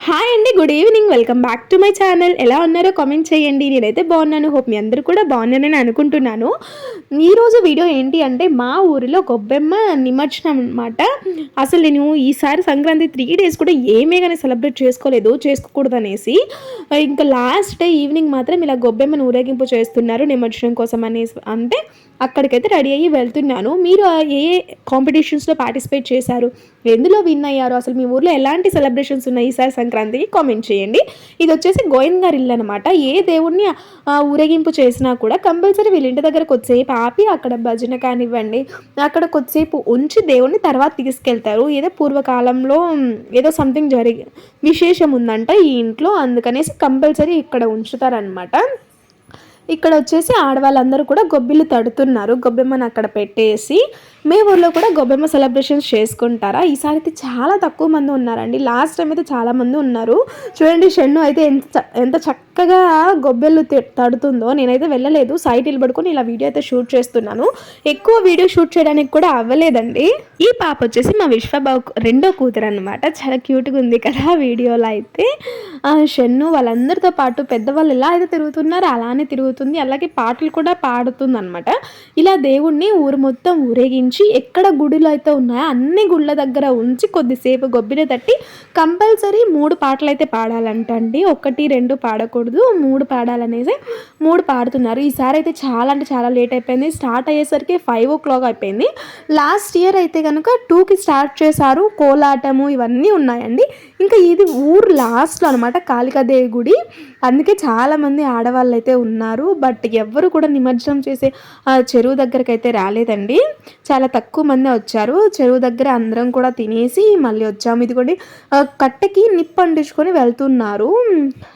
Hi అండి good evening welcome back to my channel. ఎలా ఉన్నారో కామెంట్ చేయండి. నేనైతే బాగున్నాను. హోప్ మీ అందరూ కూడా బాగున్నానని అనుకుంటున్నాను. ఈరోజు వీడియో ఏంటి అంటే మా ఊరిలో గొబ్బెమ్మ నిమజ్జనం అనమాట అసలు నేను ఈసారి సంక్రాంతి త్రీ డేస్ కూడా ఏమే కానీ సెలబ్రేట్ చేసుకోలేదు చేసుకోకూడదు అనేసి ఇంకా లాస్ట్ డే ఈవినింగ్ మాత్రం ఇలా గొబ్బెమ్మను ఊరేగింపు చేస్తున్నారు నిమజ్జనం కోసం అనేసి. అంటే అక్కడికైతే రెడీ అయ్యి వెళ్తున్నాను. మీరు ఏ కాంపిటీషన్స్లో పార్టిసిపేట్ చేశారు? ఎందులో విన్ అయ్యారు? అసలు మీ ఊర్లో ఎలాంటి సెలబ్రేషన్స్ ఉన్నాయి ఈసారి సంక్రాంతికి? కామెంట్ చేయండి. ఇది వచ్చేసి గోవింద్ గారి ఇల్లు అనమాట ఏ దేవుణ్ణి ఊరేగింపు చేసినా కూడా కంపల్సరీ వీళ్ళ ఇంటి దగ్గర కొద్దిసేపు ఆపి అక్కడ భజన కానివ్వండి అక్కడ కొద్దిసేపు ఉంచి దేవుణ్ణి తర్వాత తీసుకెళ్తారు. ఏదో పూర్వకాలంలో ఏదో సంథింగ్ జరిగి విశేషం ఉందంట ఈ ఇంట్లో. అందుకనేసి కంపల్సరీ ఇక్కడ ఉంచుతారనమాట ఇక్కడ వచ్చేసి ఆడవాళ్ళందరూ కూడా గొబ్బిలు తడుతున్నారు. గొబ్బెమ్మను అక్కడ పెట్టేసి మే ఊర్లో కూడా గొబ్బెమ్మ సెలబ్రేషన్స్ చేసుకుంటారా? ఈసారి అయితే చాలా తక్కువ మంది ఉన్నారండి. లాస్ట్ టైం అయితే చాలా మంది ఉన్నారు. చూడండి షెన్ను అయితే ఎంత ఎంత చక్కగా గొబ్బెలు తడుతుందో నేనైతే వెళ్ళలేదు. సైట్ నిలబడుకొని ఇలా వీడియో అయితే షూట్ చేస్తున్నాను. ఎక్కువ వీడియో షూట్ చేయడానికి కూడా అవ్వలేదండి. ఈ పాప వచ్చేసి మా విశ్వబాబు రెండో కూతురు అనమాట చాలా క్యూట్గా ఉంది కదా వీడియోలో అయితే. షెన్ను వాళ్ళందరితో పాటు పెద్దవాళ్ళు ఎలా అయితే తిరుగుతున్నారో అలానే తిరుగుతున్నారు తిరుగుతుంది అలాగే పాటలు కూడా పాడుతుంది అనమాట ఇలా దేవుణ్ణి ఊరు మొత్తం ఊరేగించి ఎక్కడ గుడిలో అయితే ఉన్నాయో అన్ని గుళ్ళ దగ్గర ఉంచి కొద్దిసేపు గొబ్బిన తట్టి కంపల్సరీ మూడు పాటలు అయితే పాడాలంట అండి ఒకటి రెండు పాడకూడదు. మూడు పాడాలనేసి మూడు పాడుతున్నారు. ఈసారి అయితే చాలా అంటే చాలా లేట్ అయిపోయింది. స్టార్ట్ అయ్యేసరికి ఫైవ్ ఓ క్లాక్ అయిపోయింది. లాస్ట్ ఇయర్ అయితే కనుక టూకి స్టార్ట్ చేశారు. కోలాటము ఇవన్నీ ఉన్నాయండి. ఇంకా ఇది ఊరు లాస్ట్లో అనమాట అనమాట కాళికాదేవి గుడి. అందుకే చాలామంది ఆడవాళ్ళు అయితే ఉన్నారు. బట్ ఎవ్వరు కూడా నిమజ్జనం చేసే చెరువు దగ్గరికి అయితే రాలేదండి. చాలా తక్కువ మంది వచ్చారు. చెరువు దగ్గర అందరం కూడా తినేసి మళ్ళీ వచ్చాము. ఇదిగోండి కట్టకి నిప్పు అంటించుకొని వెళ్తున్నారు.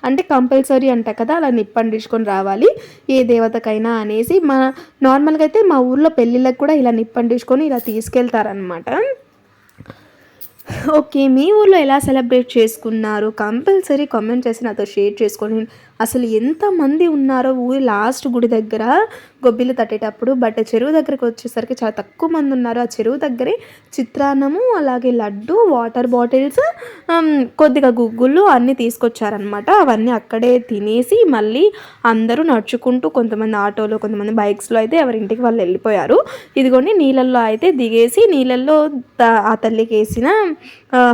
అంటే కంపల్సరీ అంట కదా అలా నిప్పు అంటించుకొని రావాలి. ఏ దేవతకైనా అనేసి మా నార్మల్గా అయితే మా ఊర్లో పెళ్ళిళ్ళకి కూడా ఇలా నిప్పు అంటించుకొని ఇలా తీసుకెళ్తారనమాట ఓకే మీ ఊర్లో ఎలా సెలబ్రేట్ చేసుకున్నారు? కంపల్సరీ కామెంట్ చేసి నాతో షేర్ చేసుకొని అసలు ఎంతమంది ఉన్నారో ఊరి లాస్ట్ గుడి దగ్గర గొబ్బిలు తట్టేటప్పుడు బట్ చెరువు దగ్గరకు వచ్చేసరికి చాలా తక్కువ మంది ఉన్నారు. ఆ చెరువు దగ్గరే చిత్రాన్నము అలాగే లడ్డు వాటర్ బాటిల్స్ కొద్దిగా గుగ్గులు అన్నీ తీసుకొచ్చారనమాట అవన్నీ అక్కడే తినేసి మళ్ళీ అందరూ నడుచుకుంటూ కొంతమంది ఆటోలో కొంతమంది బైక్స్లో అయితే ఎవరింటికి వాళ్ళు వెళ్ళిపోయారు. ఇదిగోండి నీళ్ళల్లో అయితే దిగేసి నీళ్ళల్లో ఆ తల్లికి వేసిన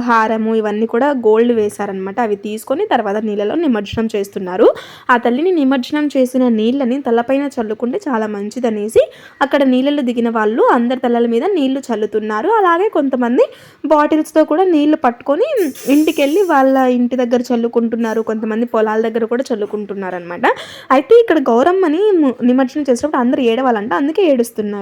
హారము ఇవన్నీ కూడా గోల్డ్ వేశారనమాట అవి తీసుకొని తర్వాత నీళ్ళలో నిమజ్జనం చేస్తున్నారు. ఆ తల్లిని నిమజ్జనం చేసిన నీళ్ళని తలపైన చల్లుకుంటే చాలా మంచిదనేసి అక్కడ నీళ్ళలో దిగిన వాళ్ళు అందరి తలల మీద నీళ్ళు చల్లుతున్నారు. అలాగే కొంతమంది బాటిల్స్తో కూడా నీళ్ళు పట్టుకొని ఇంటికి వెళ్ళి వాళ్ళ ఇంటి దగ్గర చల్లుకుంటున్నారు. కొంతమంది పొలాల దగ్గర కూడా చల్లుకుంటున్నారు అనమాట అయితే ఇక్కడ గౌరమ్మని నిమజ్జనం చేసినప్పుడు అందరూ ఏడవాలంట. అందుకే ఏడుస్తున్నారు.